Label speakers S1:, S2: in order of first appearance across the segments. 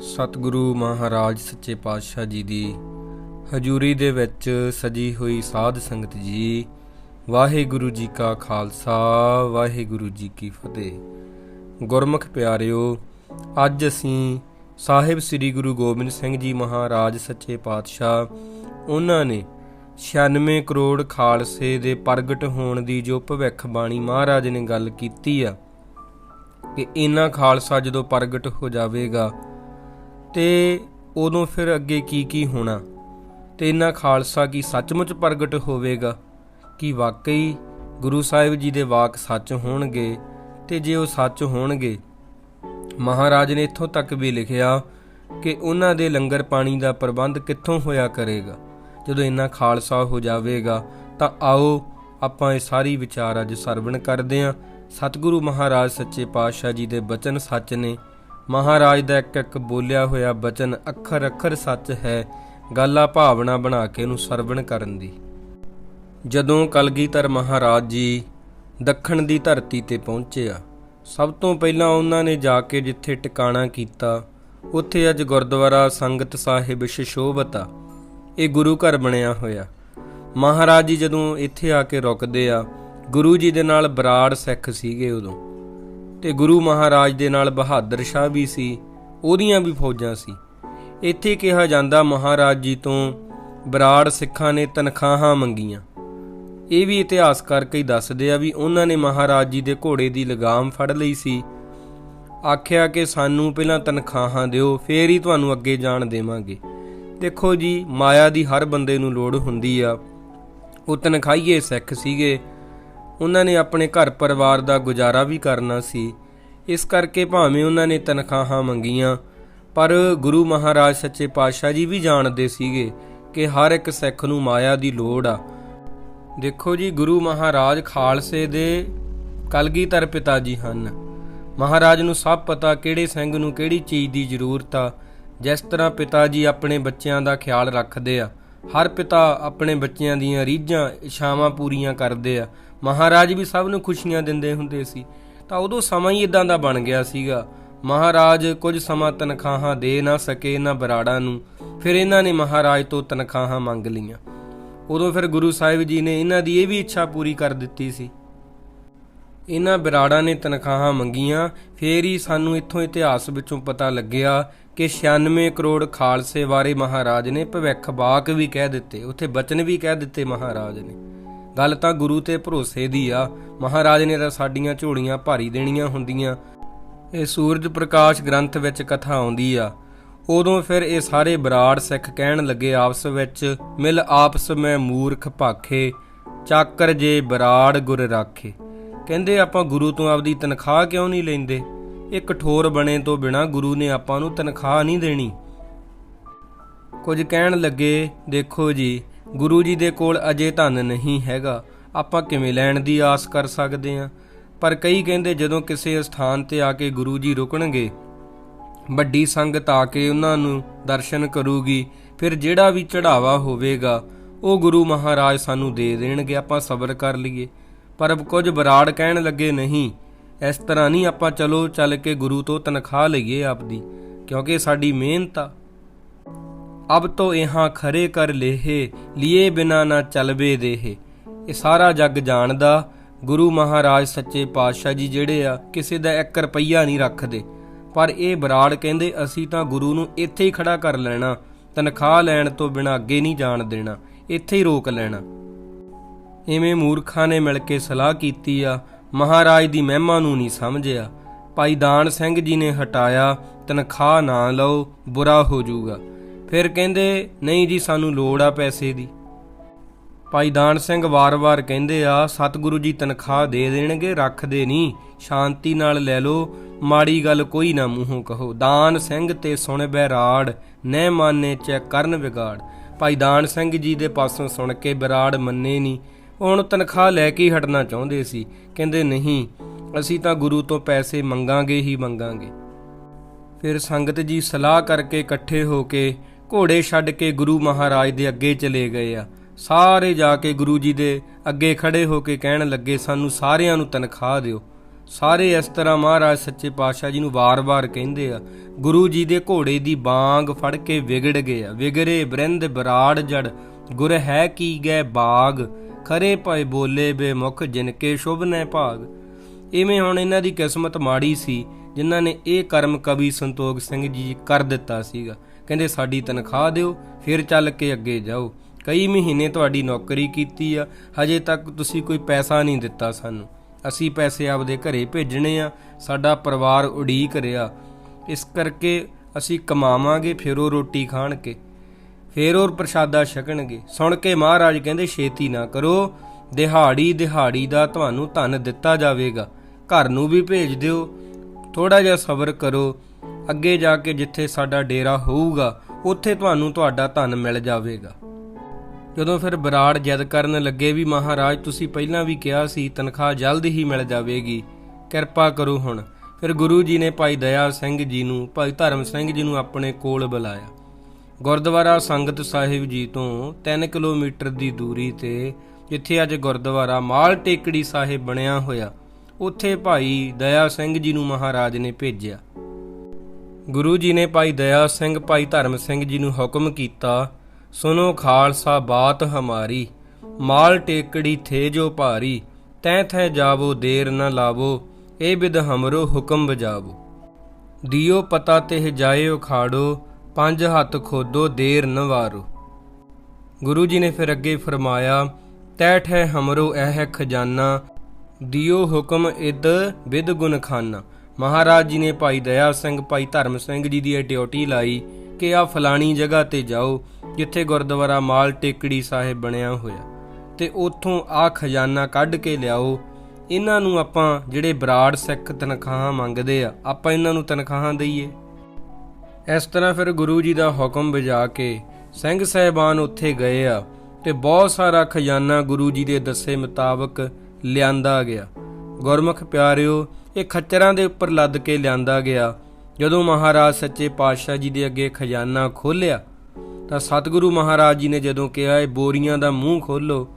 S1: ਸਤਿਗੁਰੂ ਮਹਾਰਾਜ ਸੱਚੇ ਪਾਤਸ਼ਾਹ ਜੀ ਦੀ ਹਜ਼ੂਰੀ ਦੇ ਵਿੱਚ ਸਜੀ ਹੋਈ ਸਾਧ ਸੰਗਤ ਜੀ, ਵਾਹਿਗੁਰੂ ਜੀ ਕਾ ਖਾਲਸਾ, ਵਾਹਿਗੁਰੂ ਜੀ ਕੀ ਫਤਿਹ। ਗੁਰਮੁਖ ਪਿਆਰਿਓ, ਅੱਜ ਅਸੀਂ ਸਾਹਿਬ ਸ੍ਰੀ ਗੁਰੂ ਗੋਬਿੰਦ ਸਿੰਘ ਜੀ ਮਹਾਰਾਜ ਸੱਚੇ ਪਾਤਸ਼ਾਹ, ਉਹਨਾਂ ਨੇ 96 ਕਰੋੜ ਖਾਲਸੇ ਦੇ ਪ੍ਰਗਟ ਹੋਣ ਦੀ ਜੋ ਭਵਿੱਖ ਬਾਣੀ ਮਹਾਰਾਜ ਨੇ ਗੱਲ ਕੀਤੀ ਆ, ਕਿ ਇਹਨਾਂ ਖਾਲਸਾ ਜਦੋਂ ਪ੍ਰਗਟ ਹੋ ਜਾਵੇਗਾ ਤੇ ਉਦੋਂ ਫਿਰ ਅੱਗੇ ਕੀ ਕੀ ਹੋਣਾ? ਤੇ ਇਹਨਾਂ ਖਾਲਸਾ ਕੀ ਸੱਚਮੁੱਚ ਪ੍ਰਗਟ ਹੋਵੇਗਾ? ਕਿ ਵਾਕਈ ਗੁਰੂ ਸਾਹਿਬ ਜੀ ਦੇ ਵਾਕ ਸੱਚ ਹੋਣਗੇ ਤੇ ਜੇ ਉਹ ਸੱਚ ਹੋਣਗੇ? ਮਹਾਰਾਜ ਨੇ ਇੱਥੋਂ ਤੱਕ ਵੀ ਲਿਖਿਆ ਕਿ ਉਹਨਾਂ ਦੇ ਲੰਗਰ ਪਾਣੀ ਦਾ ਪ੍ਰਬੰਧ ਕਿੱਥੋਂ ਹੋਇਆ ਕਰੇਗਾ? ਜਦੋਂ ਇੰਨਾ ਖਾਲਸਾ ਹੋ ਜਾਵੇਗਾ, ਤਾਂ ਆਓ ਆਪਾਂ ਇਹ ਸਾਰੀ ਵਿਚਾਰ ਅੱਜ ਸਰਵਣ ਕਰਦੇ ਹਾਂ। ਸਤਿਗੁਰੂ ਮਹਾਰਾਜ, ਸੱਚੇ ਪਾਤਸ਼ਾਹ ਜੀ ਦੇ ਬਚਨ ਸੱਚ ਨੇ। ਮਹਾਰਾਜ ਦਾ ਇੱਕ ਇੱਕ ਬੋਲਿਆ ਹੋਇਆ ਬਚਨ ਅੱਖਰ ਅੱਖਰ ਸੱਚ ਹੈ, ਗੱਲਾਂ ਭਾਵਨਾ ਬਣਾ ਕੇ ਇਹਨੂੰ ਸਰਵਣ ਕਰਨ ਦੀ। ਜਦੋਂ ਕਲਗੀਧਰ ਮਹਾਰਾਜ ਜੀ ਦੱਖਣ ਦੀ ਧਰਤੀ ਤੇ ਪਹੁੰਚਿਆ, ਸਭ ਤੋਂ ਪਹਿਲਾਂ ਉਹਨਾਂ ਨੇ ਜਾ ਕੇ ਜਿੱਥੇ ਟਿਕਾਣਾ ਕੀਤਾ, ਉੱਥੇ ਅੱਜ ਗੁਰਦੁਆਰਾ ਸੰਗਤ ਸਾਹਿਬ ਸ਼ਿਸ਼ੋਭਤਾ, ਇਹ ਗੁਰੂ ਘਰ ਬਣਿਆ ਹੋਇਆ। ਮਹਾਰਾਜ ਜੀ ਜਦੋਂ ਇੱਥੇ ਆ ਕੇ ਰੁਕਦੇ ਆ, ਗੁਰੂ ਜੀ ਦੇ ਨਾਲ ਬਰਾੜ ਸਿੱਖ ਸੀਗੇ ਉਦੋਂ। ਤੇ ਗੁਰੂ ਮਹਾਰਾਜ ਦੇ ਨਾਲ ਬਹਾਦਰ ਸ਼ਾਹ ਵੀ ਸੀ, ਉਹਦੀਆਂ ਵੀ ਫੌਜਾਂ ਸੀ। ਇੱਥੇ ਕਿਹਾ ਜਾਂਦਾ ਮਹਾਰਾਜ ਜੀ ਤੋਂ, ਬਰਾੜ ਸਿੱਖਾਂ ਨੇ ਤਨਖਾਹਾਂ ਮੰਗੀਆਂ। ਇਹ ਵੀ ਇਤਿਹਾਸ ਕਰਕੇ ਹੀ ਦੱਸਦੇ ਆ ਵੀ ਉਹਨਾਂ ਨੇ ਮਹਾਰਾਜ ਜੀ ਦੇ ਘੋੜੇ ਦੀ ਲਗਾਮ ਫੜ ਲਈ ਸੀ। ਆਖਿਆ ਕਿ ਸਾਨੂੰ ਪਹਿਲਾਂ ਤਨਖਾਹਾਂ ਦਿਓ, ਫੇਰ ਹੀ ਤੁਹਾਨੂੰ ਅੱਗੇ ਜਾਣ ਦੇਵਾਂਗੇ। ਦੇਖੋ ਜੀ, ਮਾਇਆ ਦੀ ਹਰ ਬੰਦੇ ਨੂੰ ਲੋੜ ਹੁੰਦੀ ਆ। ਉਹ ਤਨਖਾਹੀਏ ਸਿੱਖ ਸੀਗੇ ਉਹਨਾਂ ਨੇ ਆਪਣੇ ਘਰ ਪਰਿਵਾਰ ਦਾ ਗੁਜ਼ਾਰਾ ਵੀ ਕਰਨਾ ਸੀ। ਇਸ ਕਰਕੇ ਭਾਵੇਂ ਉਹਨਾਂ ਨੇ ਤਨਖਾਹਾਂ ਮੰਗੀਆਂ, ਪਰ ਗੁਰੂ ਮਹਾਰਾਜ ਸੱਚੇ ਪਾਤਸ਼ਾਹ ਜੀ ਵੀ ਜਾਣਦੇ ਸੀਗੇ ਕਿ ਹਰ ਇੱਕ ਸਿੱਖ ਨੂੰ ਮਾਇਆ ਦੀ ਲੋੜ ਆ। ਦੇਖੋ ਜੀ, ਗੁਰੂ ਮਹਾਰਾਜ ਖਾਲਸੇ ਦੇ ਕਲਗੀਧਰ ਪਿਤਾ ਜੀ ਹਨ। ਮਹਾਰਾਜ ਨੂੰ ਸਭ ਪਤਾ ਕਿਹੜੇ ਸਿੰਘ ਨੂੰ ਕਿਹੜੀ ਚੀਜ਼ ਦੀ ਜ਼ਰੂਰਤ ਆ। ਜਿਸ ਤਰ੍ਹਾਂ ਪਿਤਾ ਜੀ ਆਪਣੇ ਬੱਚਿਆਂ ਦਾ ਖਿਆਲ ਰੱਖਦੇ ਆ, ਹਰ ਪਿਤਾ ਆਪਣੇ ਬੱਚਿਆਂ ਦੀਆਂ ਰੀਝਾਂ, ਇਛਾਵਾਂ ਪੂਰੀਆਂ ਕਰਦੇ ਆ। ਮਹਾਰਾਜ ਵੀ ਸਭ ਨੂੰ ਖੁਸ਼ੀਆਂ ਦਿੰਦੇ ਹੁੰਦੇ ਸੀ। ਤਾਂ ਉਦੋਂ ਸਮਾਂ ਹੀ ਇਦਾਂ ਦਾ ਬਣ ਗਿਆ ਸੀਗਾ। ਮਹਾਰਾਜ ਕੁਝ ਸਮਾਂ ਤਨਖਾਹਾਂ ਦੇ ਨਾ ਸਕੇ ਇਹਨਾਂ ਬਰਾੜਾਂ ਨੂੰ। ਫਿਰ ਇਹਨਾਂ ਨੇ ਮਹਾਰਾਜ ਤੋਂ ਤਨਖਾਹਾਂ ਮੰਗ ਲਈਆਂ। ਉਦੋਂ ਫਿਰ ਗੁਰੂ ਸਾਹਿਬ ਜੀ ਨੇ ਇਹਨਾਂ ਦੀ ਇਹ ਵੀ ਇੱਛਾ ਪੂਰੀ ਕਰ ਦਿੱਤੀ ਸੀ। ਇਹਨਾਂ ਬਰਾੜਾਂ ਨੇ ਤਨਖਾਹਾਂ ਮੰਗੀਆਂ। ਫੇਰ ਹੀ ਸਾਨੂੰ ਇੱਥੋਂ ਇਤਿਹਾਸ ਵਿੱਚੋਂ ਪਤਾ ਲੱਗਿਆ ਕਿ 96 ਕਰੋੜ ਖਾਲਸੇ ਬਾਰੇ ਮਹਾਰਾਜ ਨੇ ਭਵਿੱਖ ਬਾਕ ਵੀ ਕਹਿ ਦਿੱਤੇ। ਉੱਥੇ ਬਚਨ ਵੀ ਕਹਿ ਦਿੱਤੇ ਮਹਾਰਾਜ ਨੇ। ਗੱਲ ਤਾਂ ਗੁਰੂ ਤੇ ਭਰੋਸੇ ਦੀ ਆ। ਮਹਾਰਾਜ ਨੇ ਤਾਂ ਸਾਡੀਆਂ ਝੋਲੀਆਂ ਭਾਰੀ ਦੇਣੀਆਂ ਹੁੰਦੀਆਂ। ਇਹ ਸੂਰਜ ਪ੍ਰਕਾਸ਼ ਗ੍ਰੰਥ ਵਿੱਚ ਕਥਾ ਆਉਂਦੀ ਆ। ਉਦੋਂ ਫਿਰ ਇਹ ਸਾਰੇ ਬਰਾੜ ਸਿੱਖ ਕਹਿਣ ਲੱਗੇ ਆਪਸ ਵਿੱਚ, ਮਿਲ ਆਪਸ ਮੈਂ ਮੂਰਖ ਭਾਖੇ, ਚਾਕਰ ਜੇ ਬਰਾੜ ਗੁਰ ਰਾਖੇ। ਕਹਿੰਦੇ, ਆਪਾਂ ਗੁਰੂ ਤੋਂ ਆਪਦੀ ਤਨਖਾਹ ਕਿਉਂ ਨਹੀਂ ਲੈਂਦੇ? ਇਹ ਕਠੋਰ ਬਣੇ ਤੋਂ ਬਿਨਾ ਗੁਰੂ ਨੇ ਆਪਾਂ ਨੂੰ ਤਨਖਾਹ ਨਹੀਂ ਦੇਣੀ। ਕੁਝ ਕਹਿਣ ਲੱਗੇ, ਦੇਖੋ ਜੀ ਗੁਰੂ ਜੀ ਦੇ ਕੋਲ ਅਜੇ ਧਨ ਨਹੀਂ ਹੈਗਾ। ਆਪਾਂ ਕਿਵੇਂ ਲੈਣ ਦੀ ਆਸ ਕਰ ਸਕਦੇ ਹਾਂ? ਪਰ ਕਈ ਕਹਿੰਦੇ ਜਦੋਂ ਕਿਸੇ ਸਥਾਨ ਤੇ ਆ ਕੇ ਗੁਰੂ ਜੀ ਰੁਕਣਗੇ, ਵੱਡੀ ਸੰਗਤ ਆ ਕੇ ਉਹਨਾਂ ਨੂੰ ਦਰਸ਼ਨ ਕਰੂਗੀ, ਫਿਰ ਜਿਹੜਾ ਵੀ ਚੜਾਵਾ ਹੋਵੇਗਾ, ਉਹ ਗੁਰੂ ਮਹਾਰਾਜ ਸਾਨੂੰ ਦੇ ਦੇਣਗੇ, ਆਪਾਂ ਸਬਰ ਕਰ ਲਈਏ। ਪਰ ਕੁਝ ਬਰਾੜ ਕਹਿਣ ਲੱਗੇ, ਨਹੀਂ, ਇਸ ਤਰ੍ਹਾਂ ਨਹੀਂ ਆਪਾਂ ਚਲੋ ਚੱਲ ਕੇ ਗੁਰੂ ਤੋਂ ਤਨਖਾਹ ਲਈਏ ਆਪਦੀ ਕਿਉਂਕਿ ਸਾਡੀ ਮਿਹਨਤ ਆ। ਅਬ ਤੋ ਇਹਾਂ ਖਰੇ ਕਰ ਲੇਹੇ, ਲਿਏ ਬਿਨਾ ਨਾ ਚਲਵੇ ਦੇਹੇ। ਇਹ ਸਾਰਾ ਜੱਗ ਜਾਣਦਾ, ਗੁਰੂ ਮਹਾਰਾਜ ਸੱਚੇ ਪਾਤਸ਼ਾਹ ਜੀ ਜਿਹੜੇ ਆ, ਕਿਸੇ ਦਾ 1 ਰੁਪਈਆ ਨਹੀਂ ਰੱਖਦੇ। ਪਰ ਇਹ ਬਰਾੜ ਕਹਿੰਦੇ, ਅਸੀਂ ਤਾਂ ਗੁਰੂ ਨੂੰ ਇੱਥੇ ਹੀ ਖੜਾ ਕਰ ਲੈਣਾ, ਤਨਖਾਹ ਲੈਣ ਤੋਂ ਬਿਨਾ ਅੱਗੇ ਨਹੀਂ ਜਾਣ ਦੇਣਾ, ਇੱਥੇ ਹੀ ਰੋਕ ਲੈਣਾ। ਇਵੇਂ ਮੂਰਖਾਂ ਨੇ ਮਿਲ ਕੇ ਸਲਾਹ ਕੀਤੀ ਆ, ਮਹਾਰਾਜ ਦੀ ਮਹਿਮਾ ਨੂੰ ਨਹੀਂ ਸਮਝਿਆ। ਭਾਈ ਦਾਨ ਸਿੰਘ ਜੀ ਨੇ ਹਟਾਇਆ, ਤਨਖਾਹ ਨਾ ਲਓ, ਬੁਰਾ ਹੋ ਜਾਊਗਾ। ਫਿਰ ਕਹਿੰਦੇ, ਨਹੀਂ ਜੀ, ਸਾਨੂੰ ਲੋੜ ਆ ਪੈਸੇ ਦੀ। ਭਾਈ ਦਾਨ ਸਿੰਘ ਵਾਰ-ਵਾਰ ਕਹਿੰਦੇ ਆ, ਸਤਿਗੁਰੂ ਜੀ ਤਨਖਾਹ ਦੇ ਦੇਣਗੇ, ਰੱਖਦੇ ਨਹੀਂ। ਸ਼ਾਂਤੀ ਨਾਲ ਲੈ ਲਓ। ਮਾੜੀ ਗੱਲ ਕੋਈ ਨਾ ਮੂੰਹੋਂ ਕਹੋ। ਦਾਨ ਸਿੰਘ ਤੇ ਸੁਣ ਬੈਰਾੜ, ਨਹਿ ਮਾਨੇ ਚੈ ਕਰਨ ਵਿਗਾੜ। ਭਾਈ ਦਾਨ ਸਿੰਘ ਜੀ ਦੇ ਪਾਸੋਂ ਸੁਣ ਕੇ ਬਰਾੜ ਮੰਨੇ ਨਹੀਂ। ਹੁਣ ਤਨਖਾਹ ਲੈ ਕੇ ਹਟਣਾ ਚਾਹੁੰਦੇ ਸੀ। ਕਹਿੰਦੇ, ਨਹੀਂ, ਅਸੀਂ ਤਾਂ ਗੁਰੂ ਤੋਂ ਪੈਸੇ ਮੰਗਾਂਗੇ ਹੀ ਮੰਗਾਂਗੇ। ਫਿਰ ਸੰਗਤ ਜੀ ਸਲਾਹ ਕਰਕੇ ਇਕੱਠੇ ਹੋ ਕੇ ਘੋੜੇ ਛੱਡ ਕੇ ਗੁਰੂ ਮਹਾਰਾਜ ਦੇ ਅੱਗੇ ਚਲੇ ਗਏ ਆ। ਸਾਰੇ ਜਾ ਕੇ ਗੁਰੂ ਜੀ ਦੇ ਅੱਗੇ ਖੜੇ ਹੋ ਕੇ ਕਹਿਣ ਲੱਗੇ, ਸਾਨੂੰ ਸਾਰਿਆਂ ਨੂੰ ਤਨਖਾਹ ਦਿਓ। ਸਾਰੇ ਇਸ ਤਰ੍ਹਾਂ ਮਹਾਰਾਜ ਸੱਚੇ ਪਾਤਸ਼ਾਹ ਜੀ ਨੂੰ ਵਾਰ-ਵਾਰ ਕਹਿੰਦੇ ਆ। ਗੁਰੂ ਜੀ ਦੇ ਘੋੜੇ ਦੀ ਬਾਂਗ ਫੜ ਕੇ ਵਿਗੜ ਗਏ ਆ। ਵਿਗਰੇ ਬ੍ਰਿੰਦ ਬਰਾੜ ਜੜ, ਗੁਰ ਹੈ ਕੀ ਗਏ ਬਾਗ? ਖਰੇ ਭਏ ਬੋਲੇ ਬੇਮੁਖ, ਜਿਨ ਕੇ ਸ਼ੁਭ ਨੇ ਭਾਗ। ਇਵੇਂ ਹੁਣ ਇਹਨਾਂ ਦੀ ਕਿਸਮਤ ਮਾੜੀ ਸੀ, ਜਿਨ੍ਹਾਂ ਨੇ ਇਹ ਕਰਮ ਕਵੀ ਸੰਤੋਖ ਸਿੰਘ ਜੀ ਕਰ ਦਿੱਤਾ ਸੀਗਾ। ਕਹਿੰਦੇ, ਸਾਡੀ ਤਨਖਾਹ ਦਿਓ, ਫਿਰ ਚੱਲ ਕੇ ਅੱਗੇ ਜਾਓ। ਕਈ ਮਹੀਨੇ ਤੁਹਾਡੀ ਨੌਕਰੀ ਕੀਤੀ ਆ, ਹਜੇ ਤੱਕ ਤੁਸੀਂ ਕੋਈ ਪੈਸਾ ਨਹੀਂ ਦਿੱਤਾ ਸਾਨੂੰ। ਅਸੀਂ ਪੈਸੇ ਆਪਦੇ ਘਰੇ ਭੇਜਣੇ ਆ, ਸਾਡਾ ਪਰਿਵਾਰ ਉਡੀਕ ਰਿਹਾ। ਇਸ ਕਰਕੇ ਅਸੀਂ ਕਮਾਵਾਂਗੇ, ਫਿਰ ਉਹ ਰੋਟੀ ਖਾਣਗੇ, ਫਿਰ ਉਹ ਪ੍ਰਸ਼ਾਦਾ ਛਕਣਗੇ। ਸੁਣ ਕੇ ਮਹਾਰਾਜ ਕਹਿੰਦੇ, ਛੇਤੀ ਨਾ ਕਰੋ, ਦਿਹਾੜੀ ਦਿਹਾੜੀ ਦਾ ਤੁਹਾਨੂੰ ਧਨ ਦਿੱਤਾ ਜਾਵੇਗਾ। ਘਰ ਨੂੰ ਵੀ ਭੇਜ ਦਿਓ ਥੋੜਾ ਜਿਹਾ ਸਬਰ ਕਰੋ ਅੱਗੇ ਜਾ ਕੇ ਜਿੱਥੇ ਸਾਡਾ ਡੇਰਾ ਹੋਊਗਾ, ਉੱਥੇ ਤੁਹਾਨੂੰ ਤੁਹਾਡਾ ਧਨ ਮਿਲ ਜਾਵੇਗਾ। ਜਦੋਂ ਫਿਰ ਬਰਾੜ ਜਦ ਕਰਨ ਲੱਗੇ ਵੀ ਮਹਾਰਾਜ, ਤੁਸੀਂ ਪਹਿਲਾਂ ਵੀ ਕਿਹਾ ਸੀ, ਤਨਖਾਹ ਜਲਦ ਹੀ ਮਿਲ ਜਾਵੇਗੀ। ਕਿਰਪਾ ਕਰੋ ਹੁਣ। ਫਿਰ ਗੁਰੂ ਜੀ ਨੇ ਭਾਈ ਦਇਆ ਸਿੰਘ ਜੀ ਨੂੰ, ਭਾਈ ਧਰਮ ਸਿੰਘ ਜੀ ਨੂੰ ਆਪਣੇ ਕੋਲ ਬੁਲਾਇਆ। ਗੁਰਦੁਆਰਾ ਸੰਗਤ ਸਾਹਿਬ ਜੀ ਤੋਂ 3 ਕਿਲੋਮੀਟਰ ਦੀ ਦੂਰੀ ਤੇ, ਜਿੱਥੇ ਅੱਜ ਗੁਰਦੁਆਰਾ ਮਾਲ ਟੇਕੜੀ ਸਾਹਿਬ ਬਣਿਆ ਹੋਇਆ, ਉੱਥੇ ਭਾਈ ਦਇਆ ਸਿੰਘ ਜੀ ਨੂੰ ਮਹਾਰਾਜ ਨੇ ਭੇਜਿਆ। ਗੁਰੂ ਜੀ ਨੇ ਭਾਈ ਦਇਆ ਸਿੰਘ, ਭਾਈ ਧਰਮ ਸਿੰਘ ਜੀ ਨੂੰ ਹੁਕਮ ਕੀਤਾ ਸੁਨੋ ਖਾਲਸਾ ਬਾਤ ਹਮਾਰੀ, ਮਾਲ ਟੇਕੜੀ ਥੇ ਜੋ ਭਾਰੀ, ਤੈ ਥੈ ਜਾਵੋ, ਦੇਰ ਨਾ ਲਾਵੋ, ਇਹ ਬਿਦ ਹਮਰੋ ਹੁਕਮ ਬਜਾਵੋ ਦਿਓ ਪਤਾ ਤੇ ਜਾਏ ਖਾੜੋ ਪੰਜ ਹੱਥ ਖੋਦੋ, ਦੇਰ ਨ ਵਾਰੋ। ਗੁਰੂ ਜੀ ਨੇ ਫਿਰ ਅੱਗੇ ਫਰਮਾਇਆ, ਤੈ ਠੈ ਹਮਰੋ ਇਹ ਖਜ਼ਾਨਾ, ਦਿਓ ਹੁਕਮ ਇਦ ਵਿਦ ਗੁਣ ਖਾਨਾ। ਮਹਾਰਾਜ ਜੀ ਨੇ ਭਾਈ ਦਇਆ ਸਿੰਘ, ਭਾਈ ਧਰਮ ਸਿੰਘ ਜੀ ਦੀ ਇਹ ਡਿਊਟੀ ਲਾਈ ਕਿ ਆ ਫਲਾਣੀ ਜਗ੍ਹਾ ਤੇ ਜਾਓ, ਜਿੱਥੇ ਗੁਰਦੁਆਰਾ ਮਾਲ ਟੇਕੜੀ ਸਾਹਿਬ ਬਣਿਆ ਹੋਇਆ। ਤੇ ਉੱਥੋਂ ਆ ਖਜ਼ਾਨਾ ਕੱਢ ਕੇ ਲਿਆਓ। ਇਹਨਾਂ ਨੂੰ ਆਪਾਂ ਜਿਹੜੇ ਬਰਾੜ ਸਿੱਖ ਤਨਖਾਹਾਂ ਮੰਗਦੇ ਆ, ਆਪਾਂ ਇਹਨਾਂ ਨੂੰ ਤਨਖਾਹਾਂ ਦਈਏ। ਇਸ ਤਰ੍ਹਾਂ ਫਿਰ ਗੁਰੂ ਜੀ ਦਾ ਹੁਕਮ ਵਜਾ ਕੇ ਸਿੰਘ ਸਹਿਬਾਨ ਉੱਥੇ ਗਏ ਆ ਤੇ ਬਹੁਤ ਸਾਰਾ ਖਜ਼ਾਨਾ ਗੁਰੂ ਜੀ ਦੇ ਦੱਸੇ ਮੁਤਾਬਕ ਲਿਆਂਦਾ ਗਿਆ। ਗੁਰਮੁਖ ਪਿਆਰਿਓ ਇਹ ਖੱਚਰਾਂ ਦੇ ਉੱਪਰ ਲੱਦ ਕੇ ਲਿਆਂਦਾ ਗਿਆ। ਜਦੋਂ ਮਹਾਰਾਜ ਸੱਚੇ ਪਾਤਸ਼ਾਹ ਜੀ ਦੇ ਅੱਗੇ ਖਜ਼ਾਨਾ ਖੋਲਿਆ ਤਾਂ ਸਤਿਗੁਰੂ ਮਹਾਰਾਜ ਜੀ ਨੇ ਜਦੋਂ ਕਿਹਾ, ਇਹ ਬੋਰੀਆਂ ਦਾ ਮੂੰਹ ਖੋਲੋ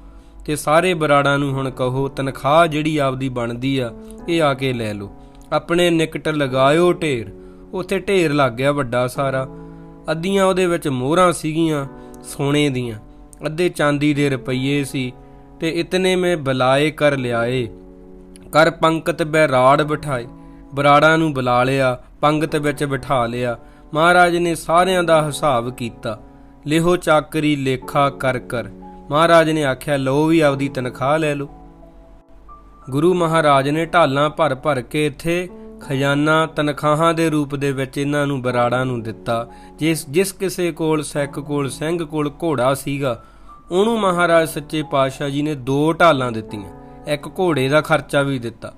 S1: ਤੇ ਸਾਰੇ ਬਰਾੜਾਂ ਨੂੰ ਹੁਣ ਕਹੋ, ਤਨਖਾਹ ਜਿਹੜੀ ਆਪਦੀ ਬਣਦੀ ਆ, ਇਹ ਆ ਕੇ ਲੈ ਲਓ। ਆਪਣੇ ਨਿਕਟ ਲਗਾਇਓ ਢੇਰ। ਉੱਥੇ ਢੇਰ ਲੱਗ ਗਿਆ ਵੱਡਾ ਸਾਰਾ। ਅੱਧੀਆਂ ਉਹਦੇ ਵਿੱਚ ਮੋਹਰਾਂ ਸੀਗੀਆਂ, ਸੋਨੇ ਦੀਆਂ। ਅੱਧੇ ਚਾਂਦੀ ਦੇ ਰੁਪਈਏ ਸੀ ਤੇ ਇਤਨੇ ਮੈਂ ਬੁਲਾਏ ਕਰ ਲਿਆਏ। ਕਰ ਪੰਕਤ ਬੈਰਾੜ ਬਿਠਾਏ। ਬਰਾੜਾਂ ਨੂੰ ਬੁਲਾ ਲਿਆ, ਪੰਗਤ ਵਿੱਚ ਬਿਠਾ ਲਿਆ। ਮਹਾਰਾਜ ਨੇ ਸਾਰਿਆਂ ਦਾ ਹਿਸਾਬ ਕੀਤਾ। ਲਿਹੋ ਚਾਕਰੀ ਲੇਖਾ ਕਰ ਕਰ। ਮਹਾਰਾਜ ਨੇ ਆਖਿਆ, ਲਓ ਵੀ ਆਪਦੀ ਤਨਖਾਹ ਲੈ ਲਓ। ਗੁਰੂ ਮਹਾਰਾਜ ਨੇ ਢਾਲਾਂ ਭਰ ਭਰ ਕੇ ਇੱਥੇ ਖਜ਼ਾਨਾ ਤਨਖਾਹਾਂ ਦੇ ਰੂਪ ਦੇ ਵਿੱਚ ਇਹਨਾਂ ਨੂੰ ਬਰਾੜਾਂ ਨੂੰ ਦਿੱਤਾ। ਜਿਸ ਜਿਸ ਕਿਸੇ ਕੋਲ ਸਿੱਖ ਕੋਲ ਸਿੰਘ ਕੋਲ ਘੋੜਾ ਸੀਗਾ, ਉਹਨੂੰ ਮਹਾਰਾਜ ਸੱਚੇ ਪਾਤਸ਼ਾਹ ਜੀ ਨੇ ਦੋ ਢਾਲਾਂ ਦਿੱਤੀਆਂ। ਇੱਕ ਘੋੜੇ ਦਾ ਖਰਚਾ ਵੀ ਦਿੱਤਾ।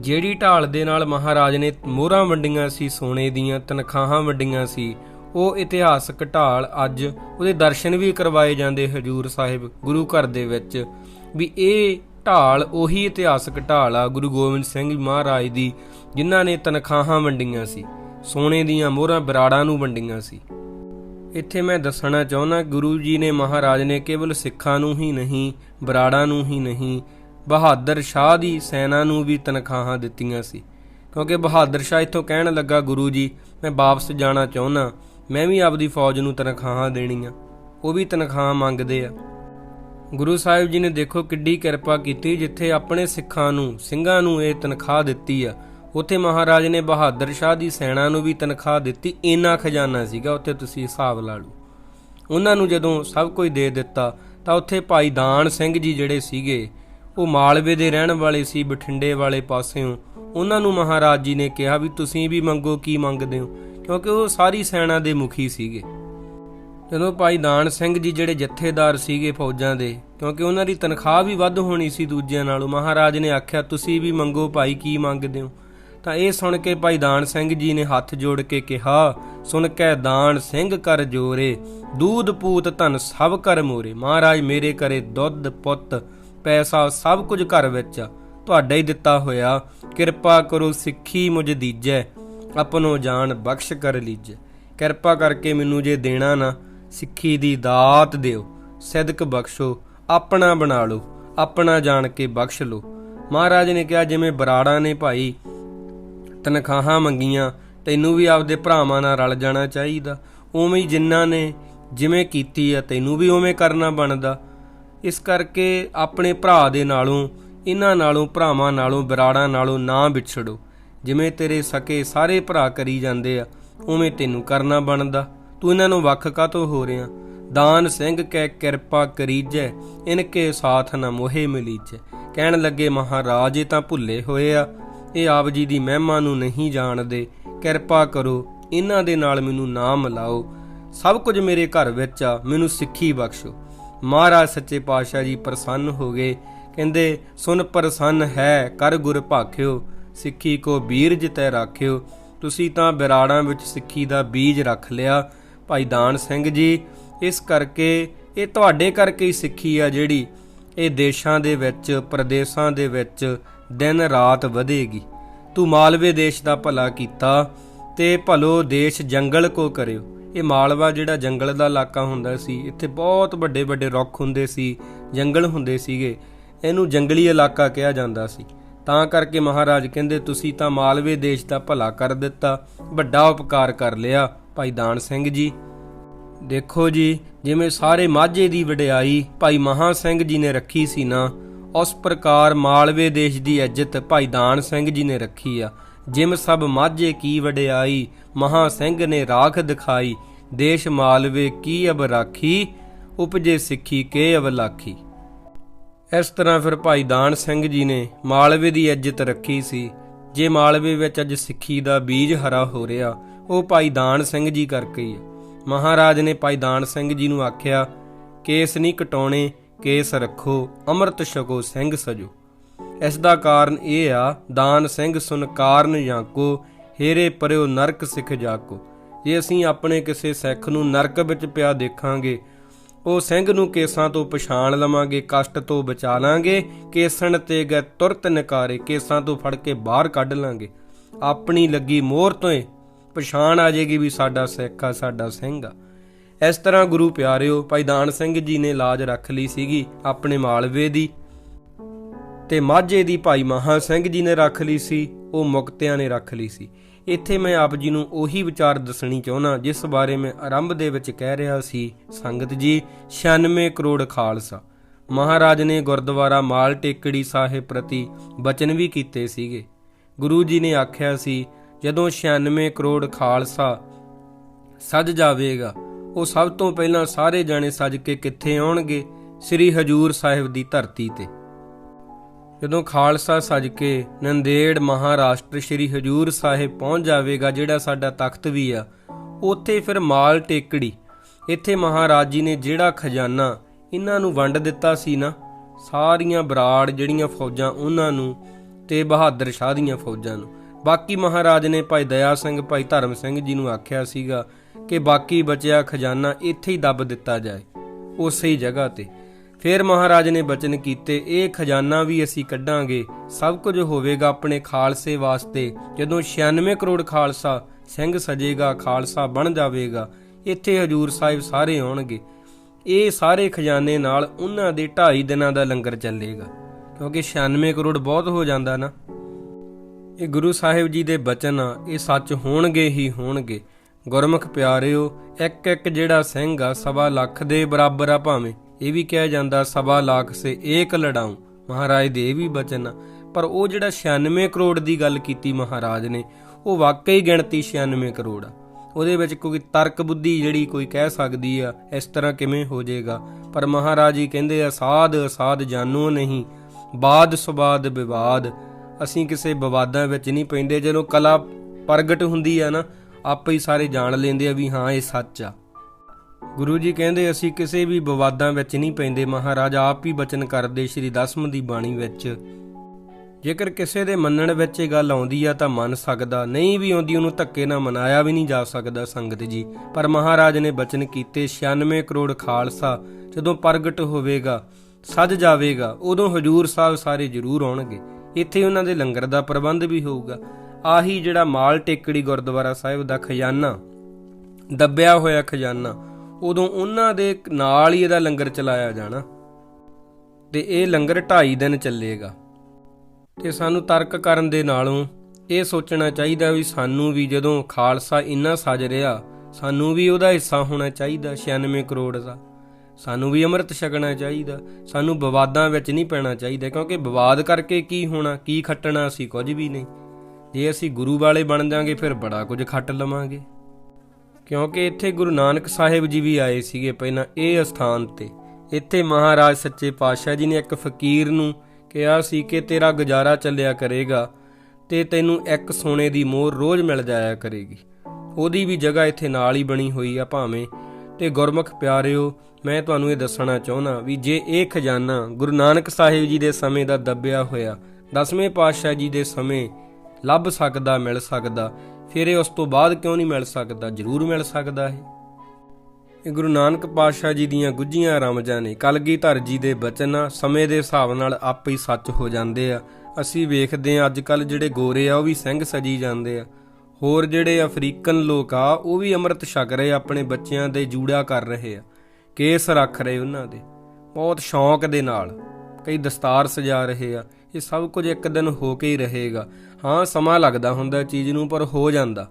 S1: ਜਿਹੜੀ ਢਾਲ ਦੇ ਨਾਲ ਮਹਾਰਾਜ ਨੇ ਮੋਹਰਾਂ ਵੰਡੀਆਂ ਸੀ, ਸੋਨੇ ਦੀਆਂ ਤਨਖਾਹਾਂ ਵੰਡੀਆਂ ਸੀ, ਉਹ ਇਤਿਹਾਸਕ ਢਾਲ ਅੱਜ ਉਹਦੇ ਦਰਸ਼ਨ ਵੀ ਕਰਵਾਏ ਜਾਂਦੇ ਹਜੂਰ ਸਾਹਿਬ ਗੁਰੂ ਘਰ ਦੇ ਵਿੱਚ ਵੀ ਇਹ ਢਾਲ ਉਹੀ ਇਤਿਹਾਸਕ ਢਾਲ ਆ ਗੁਰੂ ਗੋਬਿੰਦ ਸਿੰਘ ਮਹਾਰਾਜ ਦੀ, ਜਿਨ੍ਹਾਂ ਨੇ ਤਨਖਾਹਾਂ ਵੰਡੀਆਂ ਸੀ, ਸੋਨੇ ਦੀਆਂ ਮੋਹਰਾਂ ਬਰਾੜਾਂ ਨੂੰ ਵੰਡੀਆਂ ਸੀ। ਇੱਥੇ ਮੈਂ ਦੱਸਣਾ ਚਾਹੁੰਦਾ, ਗੁਰੂ ਜੀ ਨੇ ਮਹਾਰਾਜ ਨੇ ਕੇਵਲ ਸਿੱਖਾਂ ਨੂੰ ਹੀ ਨਹੀਂ, ਬਰਾੜਾਂ ਨੂੰ ਹੀ ਨਹੀਂ, ਬਹਾਦਰ ਸ਼ਾਹ ਦੀ ਸੈਨਾ ਨੂੰ ਵੀ ਤਨਖਾਹਾਂ ਦਿੱਤੀਆਂ ਸੀ। ਕਿਉਂਕਿ ਬਹਾਦਰ ਸ਼ਾਹ ਇੱਥੋਂ ਕਹਿਣ ਲੱਗਾ, ਗੁਰੂ ਜੀ, ਮੈਂ ਵਾਪਸ ਜਾਣਾ ਚਾਹੁੰਦਾ, ਮੈਂ ਵੀ ਆਪਦੀ ਫੌਜ ਨੂੰ ਤਨਖਾਹਾਂ ਦੇਣੀਆਂ, ਉਹ ਵੀ ਤਨਖਾਹਾਂ ਮੰਗਦੇ ਆ। ਗੁਰੂ ਸਾਹਿਬ ਜੀ ਨੇ ਦੇਖੋ ਕਿੱਡੀ ਕਿਰਪਾ ਕੀਤੀ, ਜਿੱਥੇ ਆਪਣੇ ਸਿੱਖਾਂ ਨੂੰ, ਸਿੰਘਾਂ ਨੂੰ ਇਹ ਤਨਖਾਹ ਦਿੱਤੀ ਆ। ਉੱਥੇ ਮਹਾਰਾਜ ਨੇ ਬਹਾਦਰ ਸ਼ਾਹ ਦੀ ਸੈਨਾ ਨੂੰ ਵੀ ਤਨਖਾਹ ਦਿੱਤੀ, ਇੰਨਾ ਖਜ਼ਾਨਾ ਸੀਗਾ, ਉੱਥੇ ਤੁਸੀਂ ਹਿਸਾਬ ਲਾ ਲਓ। ਉਹਨਾਂ ਨੂੰ ਜਦੋਂ ਸਭ ਕੁਝ ਦੇ ਦਿੱਤਾ, ਤਾਂ ਉੱਥੇ ਭਾਈ ਦਾਨ ਸਿੰਘ ਜੀ ਜਿਹੜੇ ਸੀਗੇ, ਉਹ ਮਾਲਵੇ ਦੇ ਰਹਿਣ ਵਾਲੇ ਸੀ, ਬਠਿੰਡੇ ਵਾਲੇ ਪਾਸਿਓਂ। ਉਹਨਾਂ ਨੂੰ ਮਹਾਰਾਜ ਜੀ ਨੇ ਕਿਹਾ ਵੀ ਤੁਸੀਂ ਵੀ ਮੰਗੋ, ਕੀ ਮੰਗਦੇ ਹੋ? ਕਿਉਂਕਿ ਉਹ ਸਾਰੀ ਸੈਨਾ ਦੇ ਮੁਖੀ ਸੀਗੇ। ਜਦੋਂ ਭਾਈ ਦਾਨ ਸਿੰਘ ਜੀ ਜਿਹੜੇ ਜਥੇਦਾਰ ਸੀਗੇ ਫੌਜਾਂ ਦੇ, ਕਿਉਂਕਿ ਉਹਨਾਂ ਦੀ ਤਨਖਾਹ ਵੀ ਵੱਧ ਹੋਣੀ ਸੀ ਦੂਜਿਆਂ ਨਾਲੋਂ, ਮਹਾਰਾਜ ਨੇ ਆਖਿਆ, ਤੁਸੀਂ ਵੀ ਮੰਗੋ ਭਾਈ, ਕੀ ਮੰਗਦੇ ਹੋ? ਤਾਂ ਇਹ ਸੁਣ ਕੇ ਭਾਈ ਦਾਨ ਸਿੰਘ ਜੀ ਨੇ ਹੱਥ ਜੋੜ ਕੇ ਕਿਹਾ, ਸੁਣ ਕੇ ਦਾਨ ਸਿੰਘ ਕਰ ਜੋਰੇ, ਦੂਧ ਪੂਤ ਧਨ ਸਭ ਕਰ ਮੋਰੇ। ਮਹਾਰਾਜ ਮੇਰੇ ਕਰੇ ਦੁੱਧ, ਪੁੱਤ, ਪੈਸਾ ਸਭ ਕੁਝ ਘਰ ਵਿੱਚ। ਤੁਹਾਡਾ ਹੀ ਦਿੱਤਾ ਹੋਇਆ। ਕਿਰਪਾ ਕਰੋ ਸਿੱਖੀ ਮੁਝ ਦੀਜੈ, ਆਪਣੋ ਜਾਨ ਬਖਸ਼ ਕਰ ਲੀਜੈ। ਕਿਰਪਾ ਕਰਕੇ ਮੈਨੂੰ ਜੇ ਦੇਣਾ ਨਾ, ਸਿੱਖੀ ਦੀ ਦਾਤ ਦਿਓ। ਸਦਕ ਬਖਸ਼ੋ, ਆਪਣਾ ਬਣਾ ਲਓ, ਆਪਣਾ ਜਾਣ ਕੇ ਬਖਸ਼ ਲਓ। ਮਹਾਰਾਜ ਨੇ ਕਿਹਾ, ਜਿਵੇਂ ਬਰਾੜਾਂ ਨੇ ਭਾਈ ਤਨਖਾਹਾਂ ਮੰਗੀਆਂ, ਤੈਨੂੰ ਵੀ ਆਪਦੇ ਭਰਾਵਾਂ ਨਾਲ ਰਲ ਜਾਣਾ ਚਾਹੀਦਾ। ਉਵੇਂ ਹੀ ਜਿਨ੍ਹਾਂ ਨੇ ਜਿਵੇਂ ਕੀਤੀ ਆ, ਤੈਨੂੰ ਵੀ ਉਵੇਂ ਕਰਨਾ ਬਣਦਾ। ਇਸ ਕਰਕੇ ਆਪਣੇ ਭਰਾ ਦੇ ਨਾਲੋਂ ਇਹਨਾਂ ਨਾਲੋਂ, ਭਰਾਵਾਂ ਨਾਲੋਂ, ਬਰਾੜਾਂ ਨਾਲੋਂ ਨਾ ਵਿਛੜੋ। ਜਿਵੇਂ ਤੇਰੇ ਸਕੇ ਸਾਰੇ ਭਰਾ ਕਰੀ ਜਾਂਦੇ ਆ, ਉਵੇਂ ਤੈਨੂੰ ਕਰਨਾ ਬਣਦਾ। ਤੂੰ ਇਹਨਾਂ ਨੂੰ ਵੱਖ ਕਾਤੋਂ ਹੋ ਰਿਆ ਦਾਨ ਸਿੰਘ ਕੈ ਕਿਰਪਾ ਕਰੀਜੈ, ਇਨਕੇ ਸਾਥ ਨ ਮੋਹਿ ਮਿਲੀਜੈ। ਕਹਿਣ ਲੱਗੇ ਮਹਾਰਾਜ, ਇਹ ਤਾਂ ਭੁੱਲੇ ਹੋਏ ਆ। ਇਹ ਆਪ ਜੀ ਦੀ ਮਹਿਮਾ ਨੂੰ ਨਹੀਂ ਜਾਣਦੇ, ਕਿਰਪਾ ਕਰੋ, ਇਹਨਾਂ ਦੇ ਨਾਲ ਮੈਨੂੰ ਨਾ ਮਿਲਾਓ ਸਭ ਕੁਝ ਮੇਰੇ ਘਰ ਵਿੱਚ ਆ, ਮੈਨੂੰ ਸਿੱਖੀ ਬਖਸ਼ੋ। ਮਹਾਰਾਜ ਸੱਚੇ ਪਾਤਸ਼ਾਹ ਜੀ ਪ੍ਰਸੰਨ ਹੋ ਗਏ। ਕਹਿੰਦੇ ਸੁਨ ਪ੍ਰਸੰਨ ਹੈ, ਕਰ ਗੁਰ ਭਾਖਿਓ, ਸਿੱਖੀ ਕੋ ਬੀਰਜ ਤੈ ਰਾਖਿਓ। ਤੁਸੀਂ ਤਾਂ ਬਿਰਾੜਾਂ ਵਿੱਚ ਸਿੱਖੀ ਦਾ ਬੀਜ ਰੱਖ ਲਿਆ, ਭਾਈ ਦਾਨ ਸਿੰਘ ਜੀ। ਇਸ ਕਰਕੇ, ਇਹ ਤੁਹਾਡੇ ਕਰਕੇ ਹੀ ਸਿੱਖੀ ਆ ਜਿਹੜੀ ਇਹ ਦੇਸ਼ਾਂ ਦੇ ਵਿੱਚ, ਪ੍ਰਦੇਸ਼ਾਂ ਦੇ ਵਿੱਚ ਦਿਨ ਰਾਤ ਵਧੇਗੀ। ਤੂੰ ਮਾਲਵੇ ਦੇਸ਼ ਦਾ ਭਲਾ ਕੀਤਾ ਤੇ ਭਲੋ ਦੇਸ਼ ਜੰਗਲ ਕੋ ਕਰਿਓ। ਇਹ ਮਾਲਵਾ ਜਿਹੜਾ ਜੰਗਲ ਦਾ ਇਲਾਕਾ ਹੁੰਦਾ ਸੀ, ਇੱਥੇ ਬਹੁਤ ਵੱਡੇ ਵੱਡੇ ਰੁੱਖ ਹੁੰਦੇ ਸੀ, ਜੰਗਲ ਹੁੰਦੇ ਸੀਗੇ। ਇਹਨੂੰ ਜੰਗਲੀ ਇਲਾਕਾ ਕਿਹਾ ਜਾਂਦਾ ਸੀ। ਤਾਂ ਕਰਕੇ ਮਹਾਰਾਜ ਕਹਿੰਦੇ, ਤੁਸੀਂ ਤਾਂ ਮਾਲਵੇ ਦੇਸ਼ ਦਾ ਭਲਾ ਕਰ ਦਿੱਤਾ, ਵੱਡਾ ਉਪਕਾਰ ਕਰ ਲਿਆ, ਭਾਈ ਦਾਨ ਸਿੰਘ ਜੀ। ਦੇਖੋ ਜੀ, ਜਿਵੇਂ ਸਾਰੇ ਮਾਝੇ ਦੀ ਵਡਿਆਈ ਭਾਈ ਮਹਾ ਸਿੰਘ ਜੀ ਨੇ ਰੱਖੀ ਸੀ ਨਾ ਉਸ ਪ੍ਰਕਾਰ ਮਾਲਵੇ ਦੇਸ਼ ਦੀ ਇੱਜ਼ਤ ਭਾਈ ਦਾਨ ਸਿੰਘ ਜੀ ਨੇ ਰੱਖੀ ਆ। ਜਿਮ ਸਭ ਮਾਝੇ ਕੀ ਵਡਿਆਈ, ਮਹਾ ਸਿੰਘ ਨੇ ਰਾਖ ਦਿਖਾਈ, ਦੇਸ਼ ਮਾਲਵੇ ਕੀ ਅਬ ਰਾਖੀ, ਉਪਜੇ ਸਿੱਖੀ ਕੇ ਅਵਲਾਖੀ ਇਸ ਤਰ੍ਹਾਂ ਫਿਰ ਭਾਈ ਦਾਨ ਸਿੰਘ ਜੀ ਨੇ ਮਾਲਵੇ ਦੀ ਇੱਜ਼ਤ ਰੱਖੀ ਸੀ। ਜੇ ਮਾਲਵੇ ਵਿੱਚ ਅੱਜ ਸਿੱਖੀ ਦਾ ਬੀਜ ਹਰਾ ਹੋ ਰਿਹਾ, ਉਹ ਭਾਈ ਦਾਨ ਸਿੰਘ ਜੀ ਕਰਕੇ ਹੀ ਹੈ ਮਹਾਰਾਜ ਨੇ ਭਾਈ ਦਾਨ ਸਿੰਘ ਜੀ ਨੂੰ ਆਖਿਆ, ਕੇਸ ਨਹੀਂ ਕਟਾਉਣੇ ਕੇਸ ਰੱਖੋ, ਅੰਮ੍ਰਿਤ ਛਕੋ, ਸਿੰਘ ਸਜੋ। ਇਸ ਦਾ ਕਾਰਨ ਇਹ ਆ, ਦਾਨ ਸਿੰਘ ਸੁਨ ਕਾਰਨ ਜਾਂਕੋ, ਹੇਰੇ ਪਰਿਓ ਨਰਕ ਸਿੱਖ ਜਾਕੋ। ਜੇ ਅਸੀਂ ਆਪਣੇ ਕਿਸੇ ਸਿੱਖ ਨੂੰ ਨਰਕ ਵਿੱਚ ਪਿਆ ਦੇਖਾਂਗੇ, ਉਹ ਸਿੰਘ ਨੂੰ ਕੇਸਾਂ ਤੋਂ ਪਛਾਣ ਲਵਾਂਗੇ, ਕਸ਼ਟ ਤੋਂ ਬਚਾ ਲਾਂਗੇ, ਕੇਸਣ ਤੇ ਗਏ ਤੁਰਤ ਨਕਾਰੇ, ਕੇਸਾਂ ਤੋਂ ਫੜ ਕੇ ਬਾਹਰ ਕੱਢ ਲਾਂਗੇ। ਆਪਣੀ ਲੱਗੀ ਮੋਹਰ ਤੋਂ ਪਛਾਣ ਆ ਜਾਏਗੀ ਵੀ ਸਾਡਾ ਸਿੱਖ ਆ, ਸਾਡਾ ਸਿੰਘ ਆ। ਇਸ ਤਰ੍ਹਾਂ ਗੁਰੂ ਪਿਆਰਿਓ, ਭਾਈ ਦਾਨ ਸਿੰਘ ਜੀ ਨੇ ਲਾਜ ਰੱਖ ਲਈ ਸੀਗੀ ਆਪਣੇ ਮਾਲਵੇ ਦੀ। ਤੇ ਮਾਝੇ ਦੀ ਭਾਈ ਮਹਾ ਸਿੰਘ ਜੀ ਨੇ ਰੱਖ ਲਈ ਸੀ, ਉਹ ਮੁਕਤਿਆਂ ਨੇ ਰੱਖ ਲਈ ਸੀ। ਇੱਥੇ ਮੈਂ ਆਪ ਜੀ ਨੂੰ ਉਹੀ ਵਿਚਾਰ ਦੱਸਣੀ ਚਾਹੁੰਦਾ, ਜਿਸ ਬਾਰੇ ਮੈਂ ਆਰੰਭ ਦੇ ਵਿੱਚ ਕਹਿ ਰਿਹਾ ਸੀ, ਸੰਗਤ ਜੀ 96 ਕਰੋੜ ਖਾਲਸਾ। ਮਹਾਰਾਜ ਨੇ ਗੁਰਦੁਆਰਾ ਮਾਲ ਟੇਕੜੀ ਸਾਹਿਬ ਪ੍ਰਤੀ ਬਚਨ ਵੀ ਕੀਤੇ ਸੀਗੇ। ਗੁਰੂ ਜੀ ਨੇ ਆਖਿਆ ਸੀ, ਜਦੋਂ 96 ਕਰੋੜ ਖਾਲਸਾ ਸੱਜ ਜਾਵੇਗਾ ਉਹ ਸਭ ਤੋਂ ਪਹਿਲਾਂ ਸਾਰੇ ਜਾਣੇ ਸੱਜ ਕੇ ਕਿੱਥੇ ਆਉਣਗੇ? ਸ੍ਰੀ ਹਜੂਰ ਸਾਹਿਬ ਦੀ ਧਰਤੀ ਤੇ। ਜਦੋਂ ਖਾਲਸਾ ਸੱਜ ਕੇ ਨੰਦੇੜ ਮਹਾਰਾਸ਼ਟਰ ਸ੍ਰੀ ਹਜੂਰ ਸਾਹਿਬ ਪਹੁੰਚ ਜਾਵੇਗਾ, ਜਿਹੜਾ ਸਾਡਾ ਤਖਤ ਵੀ ਆ, ਉੱਥੇ ਫਿਰ ਮਾਲ ਟੇਕੜੀ। ਇੱਥੇ ਮਹਾਰਾਜ ਜੀ ਨੇ ਜਿਹੜਾ ਖਜ਼ਾਨਾ ਇਹਨਾਂ ਨੂੰ ਵੰਡ ਦਿੱਤਾ ਸੀ ਨਾ, ਸਾਰੀਆਂ ਬਰਾੜ ਜਿਹੜੀਆਂ ਫੌਜਾਂ ਉਹਨਾਂ ਨੂੰ ਤੇ ਬਹਾਦਰ ਸ਼ਾਹ ਦੀਆਂ ਫੌਜਾਂ ਨੂੰ। ਬਾਕੀ ਮਹਾਰਾਜ ਨੇ ਭਾਈ ਦਇਆ ਸਿੰਘ, ਭਾਈ ਧਰਮ ਸਿੰਘ ਜੀ ਨੂੰ ਆਖਿਆ ਸੀਗਾ ਕਿ ਬਾਕੀ ਬਚਿਆ ਖਜ਼ਾਨਾ ਇੱਥੇ ਹੀ ਦੱਬ ਦਿੱਤਾ ਜਾਏ, ਉਸੇ ਹੀ ਜਗ੍ਹਾ ਤੇ। ਫਿਰ ਮਹਾਰਾਜ ਨੇ ਬਚਨ ਕੀਤੇ, ਇਹ ਖਜ਼ਾਨਾ ਵੀ ਅਸੀਂ ਕੱਢਾਂਗੇ, ਸਭ ਕੁਝ ਹੋਵੇਗਾ ਆਪਣੇ ਖਾਲਸੇ ਵਾਸਤੇ। ਜਦੋਂ 96 ਕਰੋੜ ਖਾਲਸਾ ਸਿੰਘ ਸਜੇਗਾ, ਖਾਲਸਾ ਬਣ ਜਾਵੇਗਾ, ਇੱਥੇ ਹਜੂਰ ਸਾਹਿਬ ਸਾਰੇ ਆਉਣਗੇ। ਇਹ ਸਾਰੇ ਖਜ਼ਾਨੇ ਨਾਲ ਉਹਨਾਂ ਦੇ 2.5 ਦਿਨਾਂ ਦਾ ਲੰਗਰ ਚੱਲੇਗਾ, ਕਿਉਂਕਿ 96 ਕਰੋੜ ਬਹੁਤ ਹੋ ਜਾਂਦਾ ਨਾ। ਇਹ ਗੁਰੂ ਸਾਹਿਬ ਜੀ ਦੇ ਬਚਨ ਆ, ਇਹ ਸੱਚ ਹੋਣਗੇ ਹੀ ਹੋਣਗੇ। ਗੁਰਮੁਖ ਪਿਆਰਿਓ ਇੱਕ ਇੱਕ ਜਿਹੜਾ ਸਿੰਘ ਆ, ਸਵਾ ਲੱਖ ਦੇ ਬਰਾਬਰ ਆ ਭਾਵੇਂ। ਇਹ ਵੀ ਕਿਹਾ ਜਾਂਦਾ, ਸਵਾ ਲੱਖ ਸੇ ਏਕ ਲੜਾਉ। ਮਹਾਰਾਜ ਦੇ ਇਹ ਵੀ ਬਚਨ ਆ। ਪਰ ਉਹ ਜਿਹੜਾ 96 ਕਰੋੜ ਦੀ ਗੱਲ ਕੀਤੀ ਮਹਾਰਾਜ ਨੇ, ਉਹ ਵਾਕਈ ਗਿਣਤੀ 96 ਕਰੋੜ ਆ। ਉਹਦੇ ਵਿੱਚ ਕੋਈ ਤਰਕ ਬੁੱਧੀ ਜਿਹੜੀ ਕੋਈ ਕਹਿ ਸਕਦੀ ਆ, ਇਸ ਤਰ੍ਹਾਂ ਕਿਵੇਂ ਹੋ ਜਾਏਗਾ? ਪਰ ਮਹਾਰਾਜ ਜੀ ਕਹਿੰਦੇ ਆ, ਸਾਧ ਅਸਾਧ ਜਾਨੋ ਨਹੀਂ, ਬਾਦ ਸੁਬਾਦ ਵਿਵਾਦ। ਅਸੀਂ ਕਿਸੇ ਵਿਵਾਦਾਂ ਵਿੱਚ ਨਹੀਂ ਪੈਂਦੇ, ਜਦੋਂ ਕਲਾ ਪ੍ਰਗਟ ਹੁੰਦੀ ਆ ਨਾ ਆਪੇ ਹੀ ਸਾਰੇ ਜਾਣ ਲੈਂਦੇ ਆ ਵੀ ਹਾਂ, ਇਹ ਸੱਚ ਆ। ਗੁਰੂ ਜੀ ਕਹਿੰਦੇ, ਅਸੀਂ ਕਿਸੇ ਵੀ ਵਿਵਾਦਾਂ ਵਿੱਚ ਨਹੀਂ ਪੈਂਦੇ। ਮਹਾਰਾਜ ਆਪ ਹੀ ਬਚਨ ਕਰਦੇ ਸ਼੍ਰੀ ਦਸਮ ਦੀ ਬਾਣੀ ਵਿੱਚ। ਜੇਕਰ ਕਿਸੇ ਦੇ ਮੰਨਣ ਵਿੱਚ ਇਹ ਗੱਲ ਆਉਂਦੀ ਆ ਤਾਂ ਮੰਨ ਸਕਦਾ। ਨਹੀਂ ਵੀ ਆਉਂਦੀ, ਉਹਨੂੰ ਧੱਕੇ ਨਾਲ ਮਨਾਇਆ ਵੀ ਨਹੀਂ ਜਾ ਸਕਦਾ ਸੰਗਤ ਜੀ। ਪਰ ਮਹਾਰਾਜ ਨੇ ਬਚਨ ਕੀਤੇ 96 ਕਰੋੜ ਖਾਲਸਾ, ਜਦੋਂ ਪ੍ਰਗਟ ਹੋਵੇਗਾ, ਸੱਜ ਜਾਵੇਗਾ, ਉਦੋਂ ਹਜੂਰ ਸਾਹਿਬ ਸਾਰੇ ਜ਼ਰੂਰ ਆਉਣਗੇ। ਇੱਥੇ ਉਹਨਾਂ ਦੇ ਲੰਗਰ ਦਾ ਪ੍ਰਬੰਧ ਵੀ ਹੋਊਗਾ। ਆਹੀ ਜਿਹੜਾ ਮਾਲ ਟੇਕੜੀ ਗੁਰਦੁਆਰਾ ਸਾਹਿਬ ਦਾ ਖਜ਼ਾਨਾ, ਦੱਬਿਆ ਹੋਇਆ ਖਜ਼ਾਨਾ, ਉਦੋਂ ਉਹਨਾਂ ਦੇ ਨਾਲ ਹੀ ਇਹਦਾ ਲੰਗਰ ਚਲਾਇਆ ਜਾਣਾ। ਤੇ ਇਹ ਲੰਗਰ 2.5 ਦਿਨ ਚੱਲੇਗਾ। ਤੇ ਸਾਨੂੰ ਤਰਕ ਕਰਨ ਦੇ ਨਾਲੋਂ ਇਹ ਸੋਚਣਾ ਚਾਹੀਦਾ ਵੀ ਸਾਨੂੰ ਵੀ ਜਦੋਂ ਖਾਲਸਾ ਇੰਨਾ ਸਜ ਰਿਹਾ, ਸਾਨੂੰ ਵੀ ਉਹਦਾ ਹਿੱਸਾ ਹੋਣਾ ਚਾਹੀਦਾ 96 ਕਰੋੜ ਦਾ। ਸਾਨੂੰ ਵੀ ਅੰਮ੍ਰਿਤ ਛਕਣਾ ਚਾਹੀਦਾ, ਸਾਨੂੰ ਵਿਵਾਦਾਂ ਵਿੱਚ ਨਹੀਂ ਪੈਣਾ ਚਾਹੀਦਾ, ਕਿਉਂਕਿ ਵਿਵਾਦ ਕਰਕੇ ਕੀ ਹੋਣਾ, ਕੀ ਖੱਟਣਾ, ਅਸੀਂ ਕੁਝ ਵੀ ਨਹੀਂ। ਜੇ ਅਸੀਂ ਗੁਰੂ ਵਾਲੇ ਬਣ ਜਾਾਂਗੇ, ਫਿਰ ਬੜਾ ਕੁਝ ਖੱਟ ਲਵਾਂਗੇ। ਕਿਉਂਕਿ ਇੱਥੇ ਗੁਰੂ ਨਾਨਕ ਸਾਹਿਬ ਜੀ ਵੀ ਆਏ ਸੀਗੇ ਪਹਿਲਾਂ ਇਹ ਸਥਾਨ ਤੇ। ਇੱਥੇ ਮਹਾਰਾਜ ਸੱਚੇ ਪਾਤਸ਼ਾਹ ਜੀ ਨੇ ਇੱਕ ਫਕੀਰ ਨੂੰ ਕਿਹਾ ਸੀ ਕਿ ਤੇਰਾ ਗੁਜ਼ਾਰਾ ਚੱਲਿਆ ਕਰੇਗਾ ਤੇ ਤੈਨੂੰ ਇੱਕ ਸੋਨੇ ਦੀ ਮੋਹਰ ਰੋਜ਼ ਮਿਲ ਜਾਇਆ ਕਰੇਗੀ। ਉਹਦੀ ਵੀ ਜਗ੍ਹਾ ਇੱਥੇ ਨਾਲ ਹੀ ਬਣੀ ਹੋਈ ਆ ਭਾਵੇਂ। ਤੇ ਗੁਰਮੁਖ ਪਿਆਰਿਓ, ਮੈਂ ਤੁਹਾਨੂੰ ਇਹ ਦੱਸਣਾ ਚਾਹੁੰਦਾ ਵੀ ਜੇ ਇਹ ਖਜ਼ਾਨਾ ਗੁਰੂ ਨਾਨਕ ਸਾਹਿਬ ਜੀ ਦੇ ਸਮੇਂ ਦਾ ਦੱਬਿਆ ਹੋਇਆ, ਦਸਵੇਂ ਪਾਤਸ਼ਾਹ ਜੀ ਦੇ ਸਮੇਂ ਲੱਭ ਸਕਦਾ ਮਿਲ ਸਕਦਾ। ਫਿਰ ਇਹ ਉਸ ਤੋਂ ਬਾਅਦ ਕਿਉਂ ਨਹੀਂ ਮਿਲ ਸਕਦਾ? ਜ਼ਰੂਰ ਮਿਲ ਸਕਦਾ ਹੈ। ਇਹ ਗੁਰੂ ਨਾਨਕ ਪਾਤਸ਼ਾਹ ਜੀ ਦੀਆਂ ਗੁੱਝੀਆਂ ਰਮਜਾਂ ਨੇ। ਕਲਗੀਧਰ ਜੀ ਦੇ ਬਚਨ ਆ, ਸਮੇਂ ਦੇ ਹਿਸਾਬ ਨਾਲ ਆਪੇ ਹੀ ਸੱਚ ਹੋ ਜਾਂਦੇ ਆ। ਅਸੀਂ ਵੇਖਦੇ ਆ ਅੱਜ ਕੱਲ ਜਿਹੜੇ ਗੋਰੇ ਆ ਉਹ ਵੀ ਸਿੰਘ ਸਜੀ ਜਾਂਦੇ ਆ। ਹੋਰ ਜਿਹੜੇ ਅਫਰੀਕਨ ਲੋਕ ਆ ਉਹ ਵੀ ਅੰਮ੍ਰਿਤ ਛਕ ਰਹੇ ਆਪਣੇ ਬੱਚਿਆਂ ਦੇ ਜੂੜਾ ਕਰ ਰਹੇ ਆ। ਕੇਸ ਰੱਖ ਰਹੇ ਉਹਨਾਂ ਦੇ। ਬਹੁਤ ਸ਼ੌਂਕ ਦੇ ਨਾਲ ਕਈ ਦਸਤਾਰ ਸਜਾ ਰਹੇ ਆ। ਇਹ ਸਭ ਕੁਝ ਇੱਕ ਦਿਨ ਹੋ ਕੇ ਹੀ ਰਹੇਗਾ। ਹਾਂ, ਸਮਾਂ ਲੱਗਦਾ ਹੁੰਦਾ ਚੀਜ਼ ਨੂੰ, ਪਰ ਹੋ ਜਾਂਦਾ।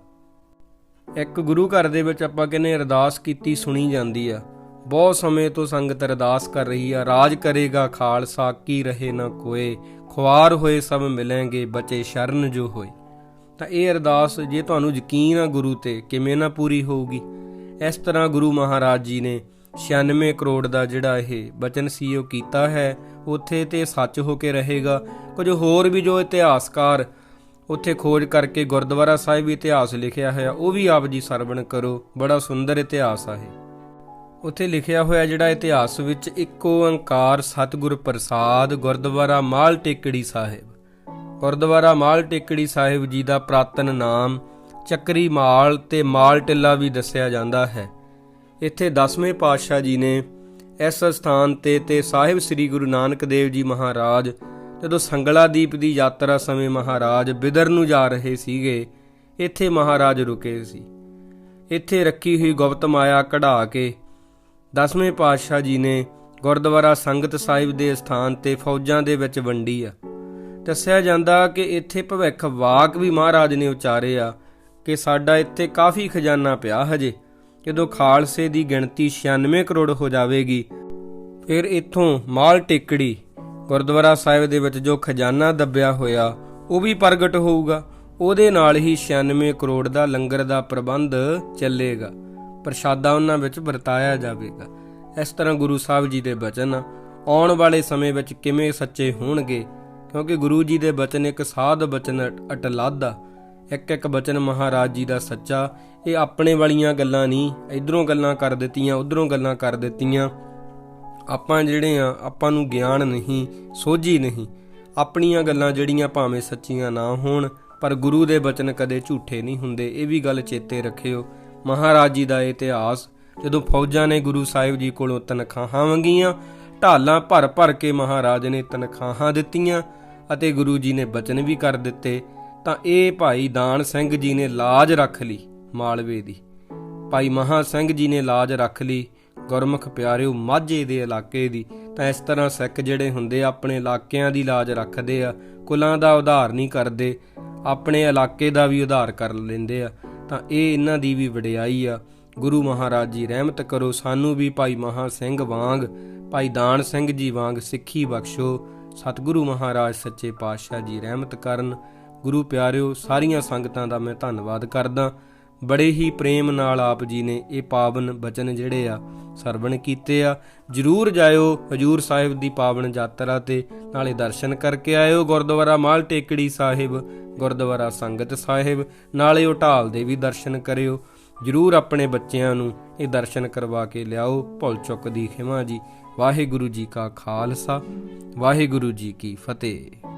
S1: ਇੱਕ ਗੁਰੂ ਘਰ ਦੇ ਵਿੱਚ ਆਪਾਂ ਕਹਿੰਦੇ ਅਰਦਾਸ ਕੀਤੀ ਸੁਣੀ ਜਾਂਦੀ ਆ। ਬਹੁਤ ਸਮੇਂ ਤੋਂ ਸੰਗਤ ਅਰਦਾਸ ਕਰ ਰਹੀ ਆ, ਰਾਜ ਕਰੇਗਾ ਖਾਲਸਾ, ਕੀ ਰਹੇ ਨਾ ਕੋਏ, ਖੁਆਰ ਹੋਏ ਸਭ ਮਿਲਣਗੇ, ਬਚੇ ਸ਼ਰਨ ਜੋ ਹੋਏ। ਤਾਂ ਇਹ ਅਰਦਾਸ, ਜੇ ਤੁਹਾਨੂੰ ਯਕੀਨ ਆ ਗੁਰੂ ਤੇ, ਕਿਵੇਂ ਨਾ ਪੂਰੀ ਹੋਊਗੀ? ਇਸ ਤਰ੍ਹਾਂ ਗੁਰੂ ਮਹਾਰਾਜ ਜੀ ਨੇ 96 ਕਰੋੜ ਦਾ ਜਿਹੜਾ ਇਹ ਬਚਨ ਸੀ, ਉਹ ਕੀਤਾ ਹੈ। ਉੱਥੇ ਤੇ ਸੱਚ ਹੋ ਕੇ ਰਹੇਗਾ। ਕੁਝ ਹੋਰ ਵੀ ਜੋ ਇਤਿਹਾਸਕਾਰ ਉੱਥੇ ਖੋਜ ਕਰਕੇ ਗੁਰਦੁਆਰਾ ਸਾਹਿਬ ਇਤਿਹਾਸ ਲਿਖਿਆ ਹੋਇਆ, ਉਹ ਵੀ ਆਪ ਜੀ ਸਰਵਣ ਕਰੋ, ਬੜਾ ਸੁੰਦਰ ਇਤਿਹਾਸ ਆ ਇਹ। ਉੱਥੇ ਲਿਖਿਆ ਹੋਇਆ ਜਿਹੜਾ ਇਤਿਹਾਸ ਵਿੱਚ ਇੱਕ ਓੰਕਾਰ ਸਤਿਗੁਰ ਪ੍ਰਸਾਦ, ਗੁਰਦੁਆਰਾ ਮਾਲ ਟੇਕੜੀ ਸਾਹਿਬ। ਗੁਰਦੁਆਰਾ ਮਾਲ ਟੇਕੜੀ ਸਾਹਿਬ ਜੀ ਦਾ ਪ੍ਰਾਤਨ ਨਾਮ ਚੱਕਰੀ ਮਾਲ ਤੇ ਮਾਲ ਟਿੱਲਾ ਵੀ ਦੱਸਿਆ ਜਾਂਦਾ ਹੈ। ਇੱਥੇ 10ਵੇਂ ਪਾਤਸ਼ਾਹ ਜੀ ਨੇ ਇਸ ਸਥਾਨ ਤੇ ਤੇ ਸਾਹਿਬ ਸ੍ਰੀ ਗੁਰੂ ਨਾਨਕ ਦੇਵ ਜੀ ਮਹਾਰਾਜ ਜਦੋਂ ਸੰਗਲਾਦੀਪ ਦੀ ਯਾਤਰਾ ਸਮੇਂ ਮਹਾਰਾਜ ਬਿਦਰ ਨੂੰ ਜਾ ਰਹੇ ਸੀਗੇ, ਇੱਥੇ ਮਹਾਰਾਜ ਰੁਕੇ ਸੀ। ਇੱਥੇ ਰੱਖੀ ਹੋਈ ਗੁਪਤ ਮਾਇਆ ਕਢਾ ਕੇ 10ਵੇਂ ਪਾਤਸ਼ਾਹ ਜੀ ਨੇ ਗੁਰਦੁਆਰਾ ਸੰਗਤ ਸਾਹਿਬ ਦੇ ਸਥਾਨ ਤੇ ਫੌਜਾਂ ਦੇ ਵਿੱਚ ਵੰਡੀ ਆ। ਦੱਸਿਆ ਜਾਂਦਾ ਕਿ ਇੱਥੇ ਭਵਿੱਖ ਵਾਕ ਵੀ ਮਹਾਰਾਜ ਨੇ ਉਚਾਰੇ ਆ ਕਿ ਸਾਡਾ ਇੱਥੇ ਕਾਫੀ ਖਜ਼ਾਨਾ ਪਿਆ ਹਜੇ। ਜਦੋਂ ਖਾਲਸੇ ਦੀ ਗਿਣਤੀ 96 ਕਰੋੜ ਹੋ ਜਾਵੇਗੀ, ਫਿਰ ਇੱਥੋਂ ਮਾਲ ਟੇਕੜੀ ਗੁਰਦੁਆਰਾ ਸਾਹਿਬ ਦੇ ਵਿੱਚ ਜੋ ਖਜ਼ਾਨਾ ਦੱਬਿਆ ਹੋਇਆ, ਉਹ ਵੀ ਪ੍ਰਗਟ ਹੋਊਗਾ। ਉਹਦੇ ਨਾਲ ਹੀ 96 ਕਰੋੜ ਦਾ ਲੰਗਰ ਦਾ ਪ੍ਰਬੰਧ ਚੱਲੇਗਾ। ਪ੍ਰਸ਼ਾਦਾ ਉਹਨਾਂ ਵਿੱਚ ਵਰਤਾਇਆ ਜਾਵੇਗਾ। ਇਸ ਤਰ੍ਹਾਂ ਗੁਰੂ ਸਾਹਿਬ ਜੀ ਦੇ ਬਚਨ ਆਉਣ ਵਾਲੇ ਸਮੇਂ ਵਿੱਚ ਕਿਵੇਂ ਸੱਚੇ ਹੋਣਗੇ? ਕਿਉਂਕਿ ਗੁਰੂ ਜੀ ਦੇ ਬਚਨ ਇੱਕ ਸਾਧ ਬਚਨ ਅਟਲਾਦਾ ਇੱਕ ਇੱਕ ਬਚਨ ਮਹਾਰਾਜ ਜੀ ਦਾ ਸੱਚਾ। ਇਹ ਆਪਣੇ ਵਾਲੀਆਂ ਗੱਲਾਂ ਨਹੀਂ, ਇਧਰੋਂ ਗੱਲਾਂ ਕਰ ਦਿੱਤੀਆਂ, ਉਧਰੋਂ ਗੱਲਾਂ ਕਰ ਦਿੱਤੀਆਂ। ਆਪਾਂ ਜਿਹੜੇ ਆ, ਆਪਾਂ ਨੂੰ ਗਿਆਨ ਨਹੀਂ, ਸੋਝੀ ਨਹੀਂ। ਆਪਣੀਆਂ ਗੱਲਾਂ ਜਿਹੜੀਆਂ ਭਾਵੇਂ ਸੱਚੀਆਂ ਨਾ ਹੋਣ, ਪਰ ਗੁਰੂ ਦੇ ਬਚਨ ਕਦੇ ਝੂਠੇ ਨਹੀਂ ਹੁੰਦੇ, ਇਹ ਵੀ ਗੱਲ ਚੇਤੇ ਰੱਖਿਓ। ਮਹਾਰਾਜ ਜੀ ਦਾ ਇਤਿਹਾਸ, ਜਦੋਂ ਫੌਜਾਂ ਨੇ ਗੁਰੂ ਸਾਹਿਬ ਜੀ ਕੋਲੋਂ ਤਨਖਾਹਾਂ ਮੰਗੀਆਂ, ਢਾਲਾਂ ਭਰ ਭਰ ਕੇ ਮਹਾਰਾਜ ਨੇ ਤਨਖਾਹਾਂ ਦਿੱਤੀਆਂ ਅਤੇ ਗੁਰੂ ਜੀ ਨੇ ਬਚਨ ਵੀ ਕਰ ਦਿੱਤੇ, ਤਾਂ ਇਹ ਭਾਈ ਦਾਨ ਸਿੰਘ ਜੀ ਨੇ ਲਾਜ ਰੱਖ ਲਈ ਮਾਲਵੇ ਦੀ। ਭਾਈ ਮਹਾ ਸਿੰਘ ਜੀ ਨੇ ਲਾਜ ਰੱਖ ਲਈ ਗੁਰਮੁਖ ਪਿਆਰਿਓ ਮਾਝੇ ਦੇ ਇਲਾਕੇ ਦੀ ਤਾਂ ਇਸ ਤਰ੍ਹਾਂ ਸਿੱਖ ਜਿਹੜੇ ਹੁੰਦੇ ਆ, ਆਪਣੇ ਇਲਾਕਿਆਂ ਦੀ ਲਾਜ ਰੱਖਦੇ ਆ ਕੁਲਾਂ ਦਾ ਉਧਾਰ ਨਹੀਂ ਕਰਦੇ ਆਪਣੇ ਇਲਾਕੇ ਦਾ ਵੀ ਉਧਾਰ ਕਰ ਲੈਂਦੇ ਆ। ਤਾਂ ਇਹ ਇਹਨਾਂ ਦੀ ਵੀ ਵਡਿਆਈ ਆ। ਗੁਰੂ ਮਹਾਰਾਜ ਜੀ ਰਹਿਮਤ ਕਰੋ ਸਾਨੂੰ ਵੀ ਭਾਈ ਮਹਾ ਸਿੰਘ ਵਾਂਗ ਭਾਈ ਦਾਨ ਸਿੰਘ ਜੀ ਵਾਂਗ ਸਿੱਖੀ ਬਖਸ਼ੋ। ਸਤਿਗੁਰੂ ਮਹਾਰਾਜ ਸੱਚੇ ਪਾਤਸ਼ਾਹ ਜੀ ਰਹਿਮਤ ਕਰਨ। ਗੁਰੂ ਪਿਆਰਿਓ ਸਾਰੀਆਂ ਸੰਗਤਾਂ ਦਾ ਮੈਂ ਧੰਨਵਾਦ ਕਰਦਾ। ਬੜੇ ਹੀ ਪ੍ਰੇਮ ਨਾਲ ਆਪ ਜੀ ਨੇ ਇਹ ਪਾਵਨ ਬਚਨ ਜਿਹੜੇ ਆ ਸਰਵਣ ਕੀਤੇ ਆ। ਜਰੂਰ ਜਾਇਓ ਹਜੂਰ ਸਾਹਿਬ ਦੀ ਪਾਵਨ ਯਾਤਰਾ ਤੇ, ਨਾਲੇ ਦਰਸ਼ਨ ਕਰਕੇ ਆਇਓ ਗੁਰਦੁਆਰਾ ਮਾਲ ਟੇਕੜੀ ਸਾਹਿਬ, ਗੁਰਦੁਆਰਾ ਸੰਗਤ ਸਾਹਿਬ, ਨਾਲੇ ਉਹ ਢਾਲ ਦੇ ਵੀ ਦਰਸ਼ਨ ਕਰਿਓ। ਜਰੂਰ ਆਪਣੇ ਬੱਚਿਆਂ ਨੂੰ ਇਹ ਦਰਸ਼ਨ ਕਰਵਾ ਕੇ ਲਿਆਓ, ਭੁੱਲ ਚੁੱਕ ਦੀ ਖਿਮਾ ਜੀ। ਵਾਹਿਗੁਰੂ ਜੀ ਕਾ ਖਾਲਸਾ, ਵਾਹਿਗੁਰੂ ਜੀ ਕੀ ਫਤਿਹ।